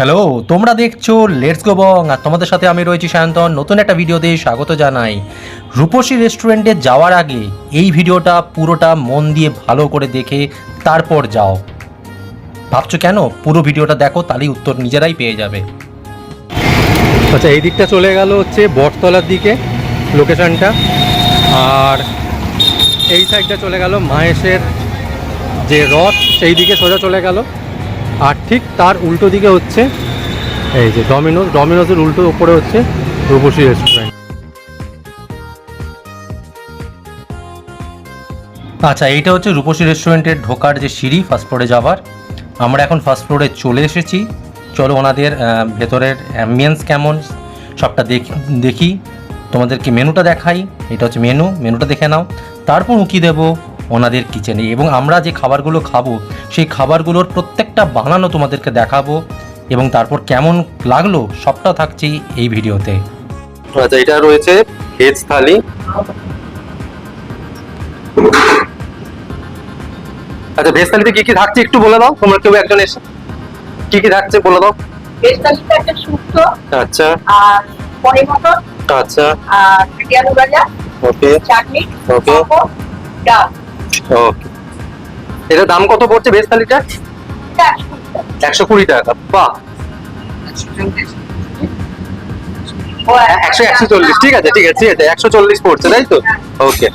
Hello, তোমরা দেখছ let's go বং আর তোমাদের সাথে আমি রয়েছি সায়ন্তন নতুন একটা ভিডিওতে স্বাগত জানাই। রূপসী রেস্টুরেন্টে যাওয়ার আগে এই ভিডিওটা পুরোটা মন দিয়ে ভালো করে দেখে তারপর যাও। ভাবছ কেন? পুরো ভিডিওটা দেখো, তাহলেই উত্তর নিজেরাই পেয়ে যাবে। আচ্ছা এই দিকটা চলে গেল হচ্ছে বটতলার দিকে, লোকেশনটা। আর এই সাইডটা চলে গেল মাহেশের যে রথ, সেই দিকে সোজা চলে গেল। ঠিক তার উল্টো দিকে হচ্ছে এই যে ডমিনোজ ডমিনোজের উল্টো উপরে হচ্ছে রূপসী রেস্টুরেন্ট আচ্ছা এইটা হচ্ছে রূপসী রেস্টুরেন্টের ঢোকার যে সিঁড়ি ফার্স্ট ফ্লোরে যাওয়ার। আমরা এখন ফার্স্ট ফ্লোরে চলে এসেছি। চলো ওনাদের ভেতরের অ্যাম্বিয়েন্স কেমন, সবটা দেখি দেখি। তোমাদেরকে মেনুটা দেখাই। এটা হচ্ছে মেনু মেনুটা দেখে নাও। তারপর উঁকি দেবো। ওনাদের কিচেনে। এবং আমরা যে খাবারগুলো খাব সেই খাবারগুলোর প্রত্যেকটা বানানো তোমাদেরকে দেখাবো এবং তারপর কেমন লাগল সবটা থাকছে এই ভিডিওতে। আচ্ছা এটা রয়েছে ভেজ থালি। আচ্ছা ভেজ থালিতে কি কি থাকছে একটু বলে দাও? তোমরা কেউ একজন এসে কি কি থাকছে বলে দাও? বেসনটা একটা শুক্তো আচ্ছা। আর পনির মটর আচ্ছা। আর আলু ভাজা ওকে। চাটনি Okay. ডাল। ওকে এটা দাম কত পড়ছে ভেজ থালিটা একশো কুড়ি টাকা। বাহ। একশো একশো চল্লিশ ঠিক আছে ঠিক আছে ঠিক আছে, একশো চল্লিশ পড়ছে, তাই তো? ওকে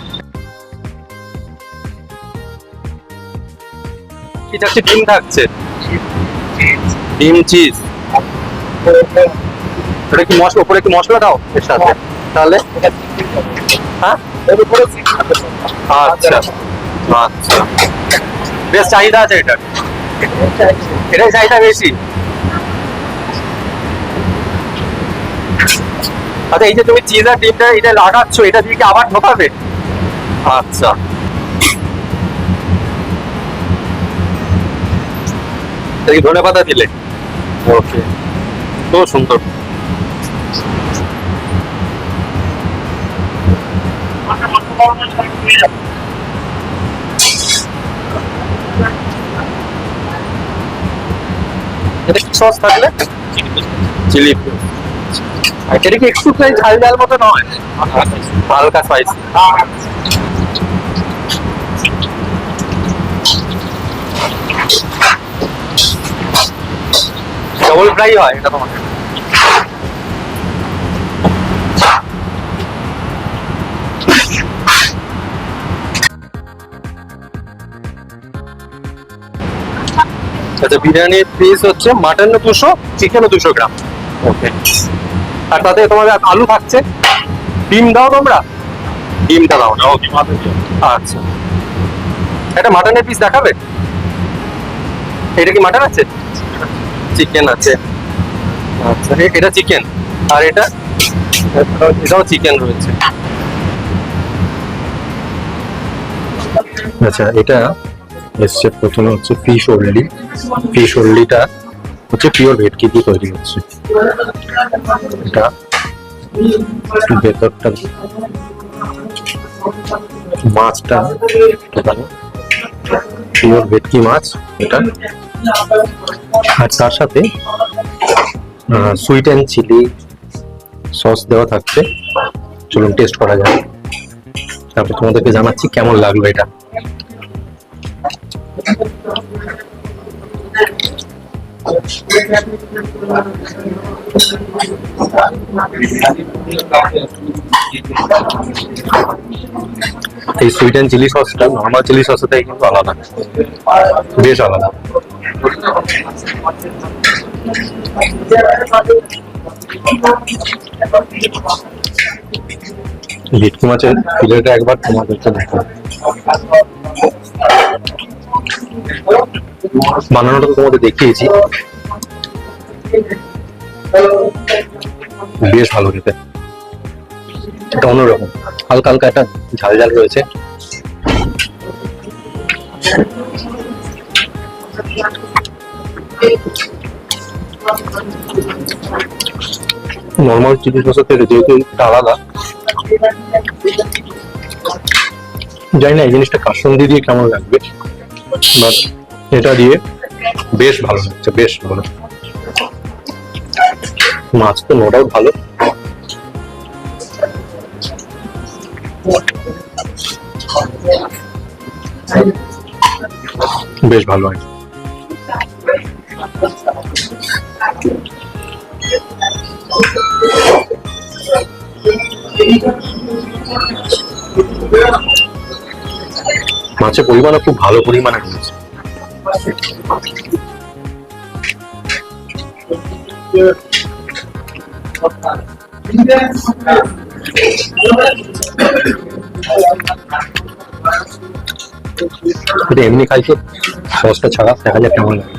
কি থাকছে ডিম থাকছে। ডিম চিজ ওটা কি মশলা উপরে কি মশলা দাও এর সাথে, তাহলে। হ্যাঁ? আচ্ছা। আচ্ছা। বেশ চাহিদা আছে এটা এটাই চাহিদা বেশি। আচ্ছা এই যে তুমি চিজ ডিমটা এটা লাগাচ্ছ, এটা দিয়ে কি আবার ঢোকাবে? আচ্ছা। ধনে পাতা দিলে। ওকে। তো সুন্দর। এটা কি সস থাকলে? চিলি। এটা কি একটু প্রায় ঝাল ঝাল মতো নয়? হালকা স্পাইসি ডবল ফ্রাই হয় এটা তোমাকে আচ্ছা বিরিয়ানির পিস হচ্ছে মাটন দুশো চিকেনও দুশো গ্রাম। ওকে আর তাতে তোমাদের আলু থাকছে। ডিম দাও তোমরা? ডিমটা দাও না ওকে আচ্ছা। এটা মাটনের পিস দেখাবে? এটা কি মাটন আছে? চিকেন আছে। আচ্ছা এটা চিকেন আর এটা, এটাও চিকেন রয়েছে। আচ্ছা এটা এসছে প্রথমে হচ্ছে ফিশ ওল্ডি ফিশ ওল্ডিটা হচ্ছে পিওর ভেটকি দিয়ে তৈরি হচ্ছে। এটা ভেতরটা মাছটা পিওর ভেটকি মাছ? এটা। আর তার সাথে সুইট অ্যান্ড চিলি সস দেওয়া থাকছে। চলুন টেস্ট করা যাক। তারপর তোমাদেরকে জানাচ্ছি কেমন লাগল এটা। এই সুইট অ্যান্ড চিলি সসটা নর্মাল চিলি সসের থেকে কিন্তু আলাদা। বেশ আলাদা। ভেটকি মাছের ফিলেটা একবার তোমাদেরকে দেখো বানানোটা তো তোমাদের দেখিয়েছি। বেশ ভালো খেতে। এটা অন্যরকম। হালকা হালকা একটা ঝাল ঝাল রয়েছে। নর্মাল চিলি সসের থেকে যেহেতু এটা আলাদা, জানি না এই জিনিসটা কাসন্দি দিয়ে কেমন লাগবে। বাট এটা দিয়ে বেশ ভালো লাগছে, বেশ ভালো মাছ তো নো ডাউট ভালো। বেশ ভালো হয়। মাছের পরিমাণও খুব ভালো পরিমাণে রয়েছে। এমনি খাই তো সসটা ছাড়া, দেখা যাক কেমন লাগে।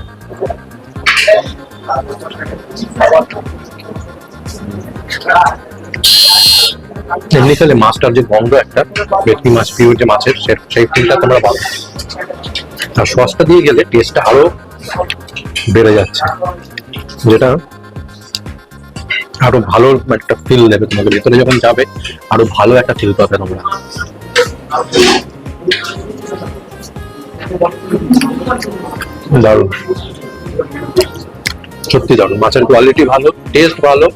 এমনি মাছটার যে গন্ধ একটা ভেটকি মাছ পিওর যে মাছের সেই ফিলটা তোমরা পাবে। আর সসটা দিয়ে গেলে টেস্টটা আরও বেড়ে যাচ্ছে। যেটা আরও ভালো একটা ফিল দেবে তোমাকে ভেতরে যখন যাবে, আরও ভালো একটা ফিল পাবে তোমরা। দারুণ। সত্যি দারুণ। মাছের কোয়ালিটি ভালো টেস্ট ভালো।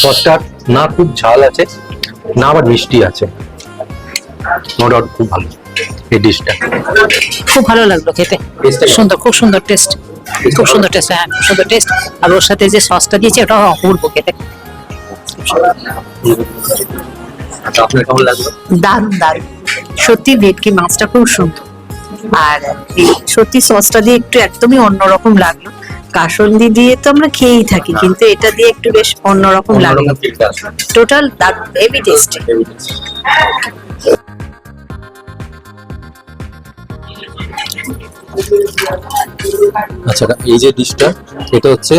সসটা না খুব ঝাল আছে না আবার মিষ্টি আছে। নো ডাউট খুব ভালো এই ডিশটা। খুব ভালো লাগল খেতে। সুন্দর খুব সুন্দর টেস্ট খুব সুন্দর টেস্ট হ্যাঁ খুব সুন্দর টেস্ট আর ওর সাথে যে সসটা দিয়েছে ওটা অপূর্ব খেতে। আপনার কেমন লাগল? দারুণ দারুণ। সত্যি ভেটকি মাছটা খুব সুন্দর। আর সত্যি সসটা দিয়ে একটু একদমই অন্যরকম লাগল। কাসন্দি দিয়ে তো আমরা খেয়েই থাকি কিন্তু এটা দিয়ে একটু বেশ অন্যরকম আছে। টোটাল দারুণ হেভি টেস্টি আচ্ছা এই যে ডিশটা এটা হচ্ছে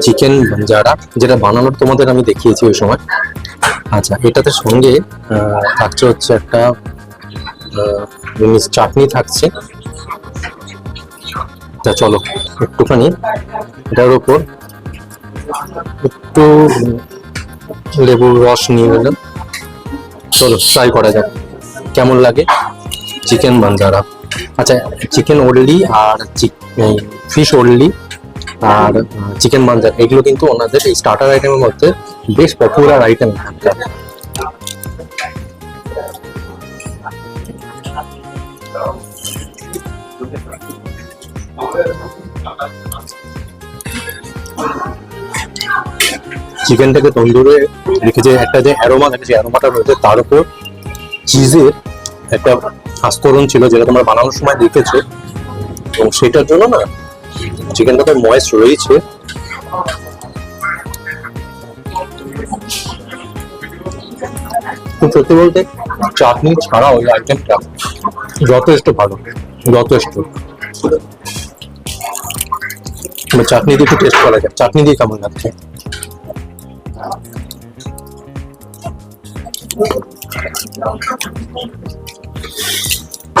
চিকেন যারা যেটা বানানোর তোমাদের আমি দেখিয়েছি ওই সময়। আচ্ছা এটাতে সঙ্গে আহ, থাকছে হচ্ছে একটা চাটনি থাকছে। তা চলো, একটুখানি এটার উপর একটু লেবুর রস নিয়ে নিলাম। চলো ট্রাই করা যাক, কেমন লাগে? চিকেন বাঞ্জারা আচ্ছা চিকেন ওনলি আর ফিশ ওনলি আর চিকেন মাঞ্জার এগুলো কিন্তু ওনাদের এই স্টার্টার আইটেমের মধ্যে বেশ পপুলার আইটেম চিকেনটাকে তন্দুরে রেখেছে একটা যে অ্যারোমা থাকে সেই অ্যারোমাটা রয়েছে, তার উপর চিজের একটা আস্তরণ ছিল যেটা তোমরা বানানোর সময় দেখেছ। এবং সেটার জন্য না চিকেনটা তো ময়েস্ট রয়েছে সত্যি বলতে চাটনি ছাড়া ওই আইটেমটা যথেষ্ট ভালো, যথেষ্ট। চাটনি দিয়ে একটু টেস্ট করা যায় চাটনি দিয়ে কেমন লাগছে?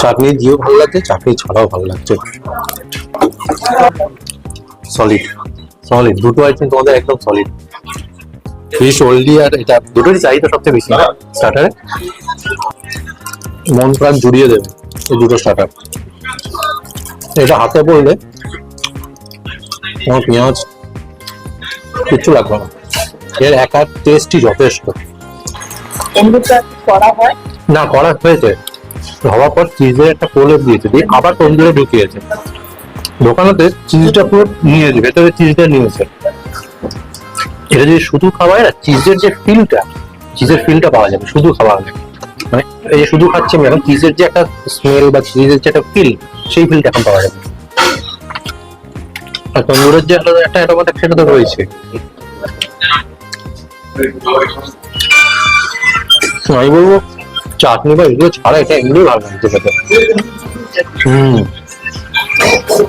চাটনি দিয়েও ভালো লাগছে, চাটনি ছাড়াও ভালো লাগছে। সলিড সলিড দুটো আইটেম তোমাদের একদম সলিড ফিশ ওল্ডি আর এটা, দুটোরই চাহিদা সবচেয়ে বেশি স্টার্টারে মন প্রাণ জুড়িয়ে দেবে, এই দুটো স্টার্টার এটা হাতে পড়লে তোমার পেঁয়াজ কিচ্ছু লাগবে না। এর একা টেস্টই যথেষ্ট। না, করা হয়েছে। হওয়ার পর চিজের একটা প্রলেপ দিয়েছে, দিয়ে আবার তন্দুরে ঢুকিয়েছে। দোকানেতে চিজটা পুরো নিয়েছে ভেতরে চিজটা নিয়েছে। এটা যদি শুধু খাওয়া না চিজের যে ফিলটা চিজের ফিলটা পাওয়া যাবে, শুধু খাওয়া হলে মানে এই যে শুধু খাচ্ছি আমি এখন চিজের যে একটা স্মেল বা চিজের যে একটা ফিল সেই ফিলটা এখন পাওয়া যাবে। আর তন্দুরের যে আলাদা একটা অ্যারোমা সেটা তো রয়েছে। আমি বলব। চাটনি বা এগুলো ছাড়া এটা এমনি ভালো লাগছে খেতে। হম।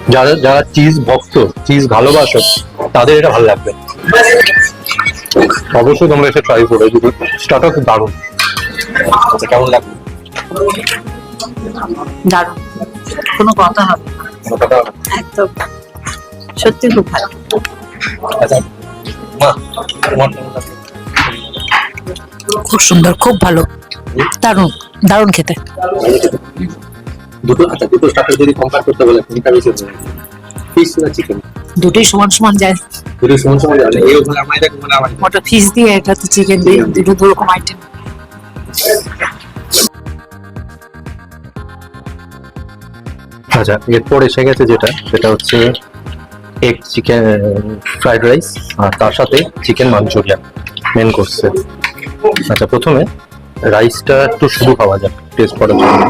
যারা যারা চিজ ভক্ত চিজ ভালোবাসো তাদের এটা ভালো লাগবে। অবশ্যই তোমরা এসে ট্রাই করো দুটো স্টার্টার দারুণ। কেমন লাগবে? দারুণ। কোনো কথা হবে। একদম। সত্যি খুব ভালো। আচ্ছা মা তোমার কেমন লাগবে খুব সুন্দর খুব ভালো। দারুণ দারুণ খেতে। দুটো আচ্ছা দুটো যদি কম্পেয়ার করতে বলে কোনটা বেশি ফিশ না চিকেন দুটোই সমান সমান যায়। দুটো সমান সমান যাবে এই ওখানে আমার মানে আমার ওটা ফিশ দিয়ে এটা তো চিকেন দিয়ে দুটো দু রকম আইটেম আচ্ছা এরপর এসে গেছে যেটা সেটা হচ্ছে এগ চিকেন ফ্রাইড রাইস আর তার সাথে চিকেন মাঞ্চুরিয়ান মেন কোর্সে আচ্ছা প্রথমে রাইসটা একটু শুরু খাওয়া যাক টেস্ট করার জন্য।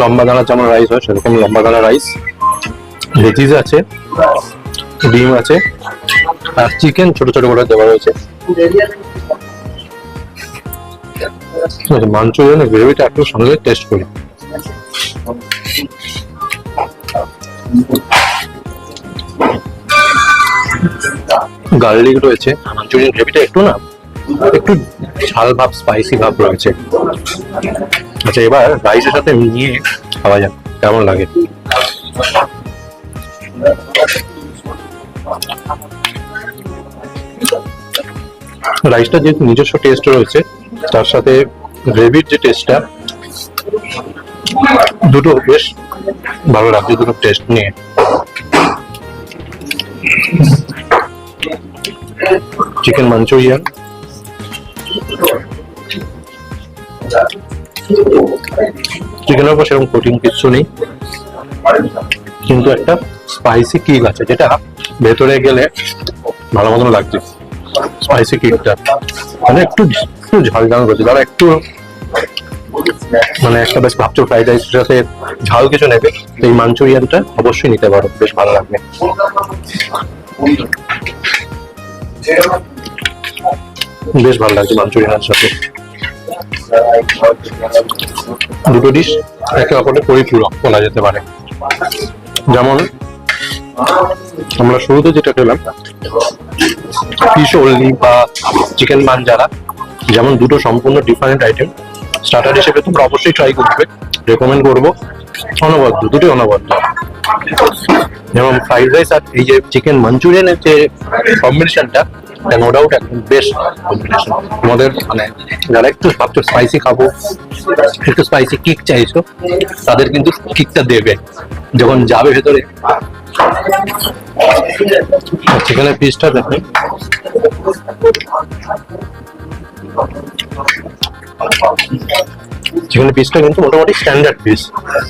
লম্বা দানা যেমন রাইস হয় সেরকম লম্বা দানা রাইস ভেজিস আছে, ডিম আছে, আর চিকেন ছোট ছোট করে দেওয়া রয়েছে। মাঞ্চুরিয়ানের গ্রেভিটা একটু সঙ্গে টেস্ট করি। গার্লিক রয়েছে। মাঞ্চুরিয়ান গ্রেভিটা একটু না, একটু ঝাল ভাব স্পাইসি ভাব রয়েছে। আচ্ছা এবার রাইসের সাথে নিয়ে খাওয়া যাক, কেমন লাগে? রাইসটা যেহেতু নিজস্ব টেস্ট রয়েছে, তার সাথে গ্রেভির যে টেস্টটা দুটো বেশ ভালো লাগছে, দুটো টেস্ট নিয়ে। চিকেন মাঞ্চুরিয়ান চিকেনের উপর সেরকম প্রোটিন কিছু নেই। কিন্তু একটা স্পাইসি কিক আছে, যেটা ভেতরে গেলে ভালো মতন লাগছে। স্পাইসি কিকটা মানে একটু একটু ঝাল ঝাল রয়েছে যারা একটু মানে একটা বেশ ভাবছ ফ্রাইড রাইসের সাথে ঝাল কিছু নেবে? তো এই মাঞ্চুরিয়ানটা অবশ্যই নিতে পারো, বেশ ভালো লাগবে। বেশ ভালো লাগছে মাঞ্চুরিয়ানের সাথে। দুটো ডিশ একে অপরের পরিপূরক বলা যেতে পারে। যেমন আমরা শুরুতে যেটা খেলাম ফিশ ওনলি বা চিকেন মানজারা যেমন দুটো সম্পূর্ণ ডিফারেন্ট আইটেম স্টার্টার হিসেবে তোমরা অবশ্যই ট্রাই করবে রেকমেন্ড করব। অনবদ্য, দুটোই অনবদ্য। যেমন ফ্রাইড রাইস আর এই যে চিকেন মাঞ্চুরিয়ানের যে কম্বিনেশনটা নো ডাউট একদম বেস্ট কম্বিনেশন তোমাদের মানে যারা একটু ভাবছ স্পাইসি খাব, একটু স্পাইসি কিক চাইছো, তাদের কিন্তু কিকটা দেবে। যখন যাবে ভেতরে। চিকেনের পিসটা দেখুন চিকেনের পিসটা কিন্তু মোটামুটি স্ট্যান্ডার্ড পিস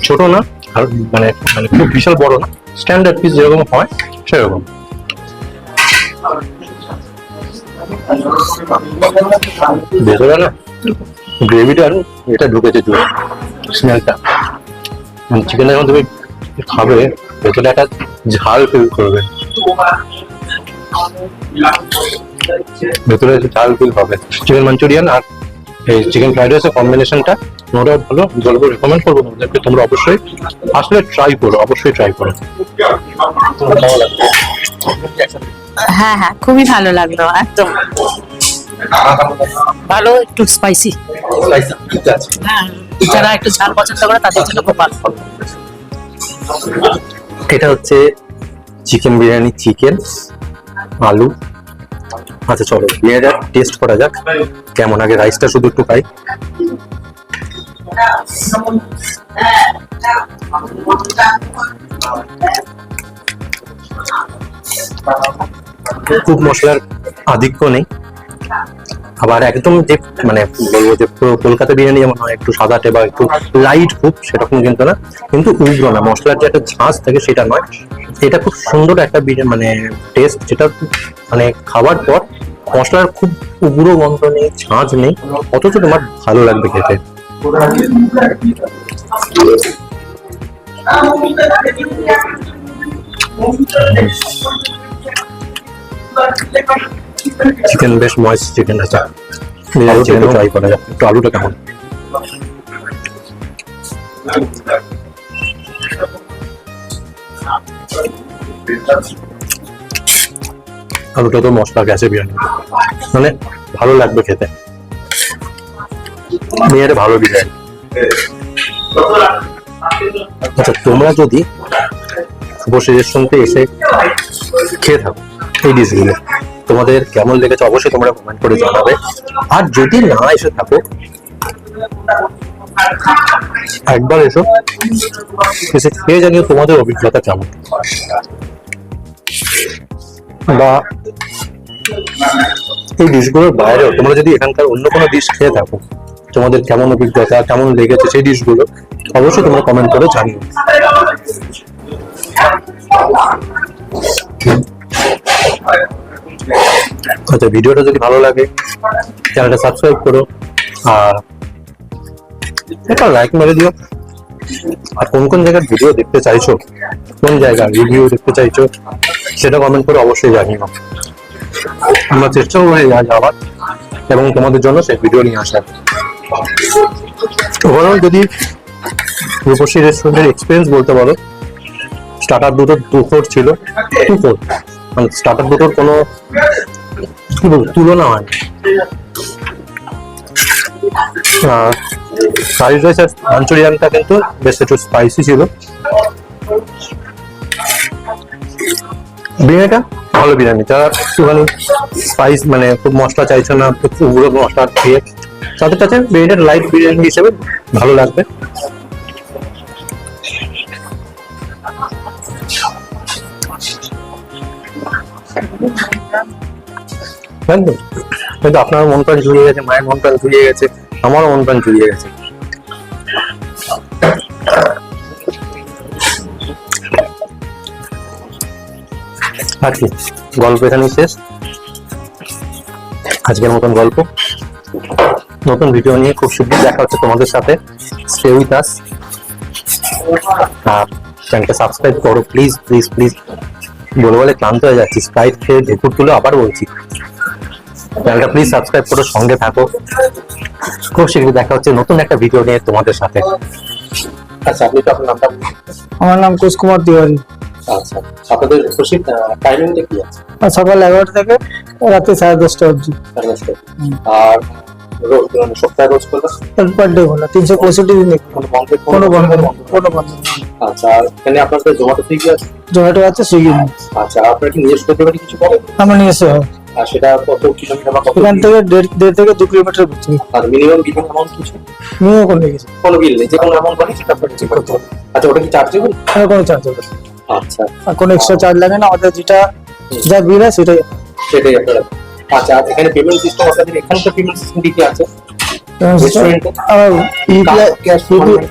ছোট না, আর মানে মানে খুব বিশাল বড় না। স্ট্যান্ডার্ড পিস যেরকম হয়, সেরকম। ভেতরে না গ্রেভিটার এটা ঢুকেছে জুড়ে স্মেলটা চিকেনটা যখন খাবে, ভেতরে একটা ঝাল ফিল করবে। ভেতরে ঝাল ফিল হবে। চিকেন মাঞ্চুরিয়ান আর এই চিকেন ফ্রাইড রাইসের কম্বিনেশনটা নোটা ভালো বলব রেকমেন্ড করব তোমাদেরকে। তোমরা অবশ্যই আসলে ট্রাই করো, অবশ্যই ট্রাই করো। হ্যাঁ হ্যাঁ খুবই ভালো লাগল, একদম। ভালো, একটু স্পাইসি হ্যাঁ যারা একটু ঝাল পছন্দ করে, তাদের জন্য খুব ভালো। এটা হচ্ছে চিকেন বিরিয়ানি চিকেন আলু। আচ্ছা চলো, বিরিয়ানিটা টেস্ট করা যাক। কেমন আগে রাইসটা শুধু একটু খাই। খুব মশলার আধিক্য নেই। আবার একদম যে মানে বলব যে কলকাতা বিরিয়ানি যেমন হয়, একটু সাদাটে বা একটু লাইট খুব, সেরকম কিন্তু না। কিন্তু উগ্র না, মশলার যে একটা ঝাঁজ থাকে সেটা নয়। এটা খুব সুন্দর একটা বিরিয়ানি মানে টেস্ট যেটা মানে খাওয়ার পর মশলার খুব উগ্র গন্ধ নেই, ঝাঁজ নেই, অথচ তোমার ভালো লাগবে খেতে। চিকেন বেশ ময়েস্ট চিকেন আছে। একটু ট্রাই করা যাক একটু আলুটা কেমন? আলুটা তো মশলা গেছে বিরিয়ানি। মানে ভালো লাগবে খেতে। বিরিয়ানি ভালো বিরিয়ানি। আচ্ছা তোমরা যদি শুভ সঙ্গে এসে খেয়ে থাকো। এই ডিশগুলো তোমাদের কেমন লেগেছে অবশ্যই তোমরা কমেন্ট করে জানাবে। আর যদি না এসে থাকো, একবার এসো। এসে খেয়ে জানিও তোমাদের অভিজ্ঞতা কেমন। বা এই ডিশগুলোর বাইরেও তোমরা যদি এখানকার অন্য কোনো ডিশ খেয়ে থাকো, তোমাদের কেমন অভিজ্ঞতা, কেমন লেগেছে সেই ডিশগুলো অবশ্যই তোমরা কমেন্ট করে জানিও। আচ্ছা ভিডিওটা যদি ভালো লাগে, চ্যানেলটা সাবস্ক্রাইব করো, আর একটা লাইক মেরে দিও। আর কোন কোন জায়গার ভিডিও দেখতে চাইছো, কোন জায়গার রিভিউ দেখতে চাইছো, সেটা কমেন্ট করে অবশ্যই জানিও। আমরা চেষ্টা করব যা যাওয়ার এবং তোমাদের জন্য সেই ভিডিও নিয়ে আসার। ওভারঅল যদি রূপসী রেস্টুরেন্টের এক্সপিরিয়েন্স বলতে পারো স্টার্টার দুটো দু ফোর ছিল টু ফোর মানে স্টার্টার দুটোর কোনো কি বলব, তুলনা হয়। ফ্রাইড রাইস আর মাঞ্চুরিয়ানটা কিন্তু বেশ একটু স্পাইসি ছিল। বিরিয়ানিটা ভালো বিরিয়ানি, যারা একটুখানি স্পাইস মানে খুব মশলা চাইছে না উগ্র মশলা খেয়ে তাদের কাছে বিরিয়ানিটা লাইট বিরিয়ানি হিসেবে ভালো লাগবে। জানেন তো? আপনার মন প্রাণ জুড়িয়ে গেছে, মায়ের মন প্রাণ জুড়িয়ে গেছে, আমারও মন প্রাণ জুড়িয়ে গেছে। আর কি, গল্প এখানেই শেষ। আজকের মতন গল্প। নতুন ভিডিও নিয়ে খুব শীঘ্রই দেখা হচ্ছে তোমাদের সাথে। স্টে উইথ আস চ্যানেলটা সাবস্ক্রাইব করো প্লিজ প্লিজ প্লিজ বলে বলে ক্লান্ত হয়ে যাচ্ছি স্প্রাইট খেয়ে ঢেকুর তুলে আবার বলছি। চ্যানেলটা প্লিজ সাবস্ক্রাইব করো সঙ্গে থাকো। খুব শীঘ্রই দেখা হচ্ছে নতুন একটা ভিডিও নিয়ে তোমাদের সাথে। আচ্ছা আপনি তো আপনার নামটা আমার নাম কুশ কুমার তিওয়ারি। আচ্ছা আপনাদের খুশি টাইমিংটা কি আছে? আর সকাল এগারোটা থেকে রাতে সাড়ে দশটা অবধি। সাড়ে দশটা। আর মানে সপ্তাহে রোজ করলে পার ডে খোলা তিনশো পঁয়ষট্টি দিন কোনো বন্ধ কোনো বন্ধ কোনো বন্ধ আচ্ছা আর এখানে আপনাদের জোম্যাটো সুইগি আছে? জোম্যাটো আছে সুইগি আচ্ছা আপনারা কি নিজস্ব ডেলিভারি কিছু করেন আমরা হয় আর সেটা কত কিলোমিটার বা কত এখান থেকে দেড় দেড় থেকে দু কিলোমিটার ভিতরে আর মিনিমাম বিলিং অ্যামাউন্ট কিছু? নিয়েও কোনো কোনো বিল নেই যে কোনো অ্যামাউন্ট বলে সেটা আপনাকে চেক করতে হবে আচ্ছা ওটা কি চার্জেবল কোনো কোনো চার্জ হবে না। আচ্ছা। আর কোনো এক্সট্রা চার্জ লাগে না আমাদের যেটা যা বিল হয় সেটাই। সেটাই আপনারা আচ্ছা এখানে পেমেন্ট সিস্টেম আপনাদের এখানকার পেমেন্ট সিস্টেম কি কি আছে। ইউপিআই?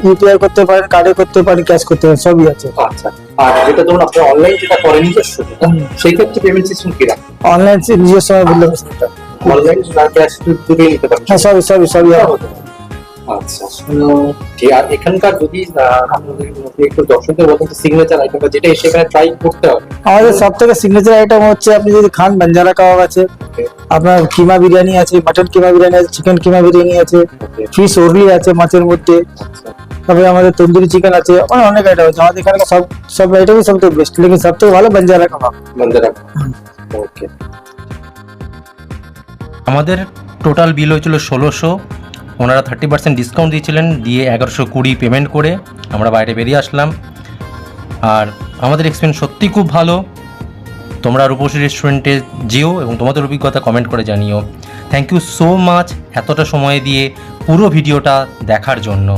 ইউপিআই করতে পারেন কার্ডে করতে পারেন ক্যাশ করতে পারেন সবই আছে। আচ্ছা আর যেটা ধরুন আপনি অনলাইন যেটা করেন নিজস্ব সেই ক্ষেত্রে পেমেন্ট সিস্টেম কি রাখেন অনলাইন বললে অনলাইন না ক্যাশ দুটোই নিতে পারেন হ্যাঁ সবই সবই সবই হবে। আচ্ছা ঠিক আর এখানকার যদি আপনাদের একটু দর্শকদের বলতেন সিগনেচার আইটেমটা যেটা এসে এখানে ট্রাই করতে হবে। আমাদের সব থেকে সিগনেচার আইটেম হচ্ছে আপনি যদি খান বাঞ্জারা কাবাব আছে আপনার কিমা বিরিয়ানি আছে মাটন কিমা বিরিয়ানি আছে চিকেন কিমা বিরিয়ানি আছে ফিশ ওরলি আছে মাছের মধ্যে আচ্ছা। তারপরে আমাদের তন্দুরি চিকেন আছে মানে অনেক আইটেম আছে। আমাদের এখানে সব সব আইটেমই সব থেকে বেস্ট লেকিন সব থেকে ভালো বাঞ্জারা কাবাব ওকে আমাদের টোটাল বিল হয়েছিল ষোলোশো ওনারা থার্টি পার্সেন্ট ডিসকাউন্ট দিয়েছিলেন, দিয়ে এগারোশো কুড়ি পেমেন্ট করে আমরা বাইরে বেরিয়ে আসলাম। আর আমাদের এক্সপিরিয়েন্স সত্যি খুব ভালো। তোমরা রূপসী রেস্টুরেন্টে যেও এবং তোমাদের অভিজ্ঞতা কমেন্ট করে জানিও। থ্যাংক ইউ সো মাচ এতটা সময় দিয়ে পুরো ভিডিওটা দেখার জন্য।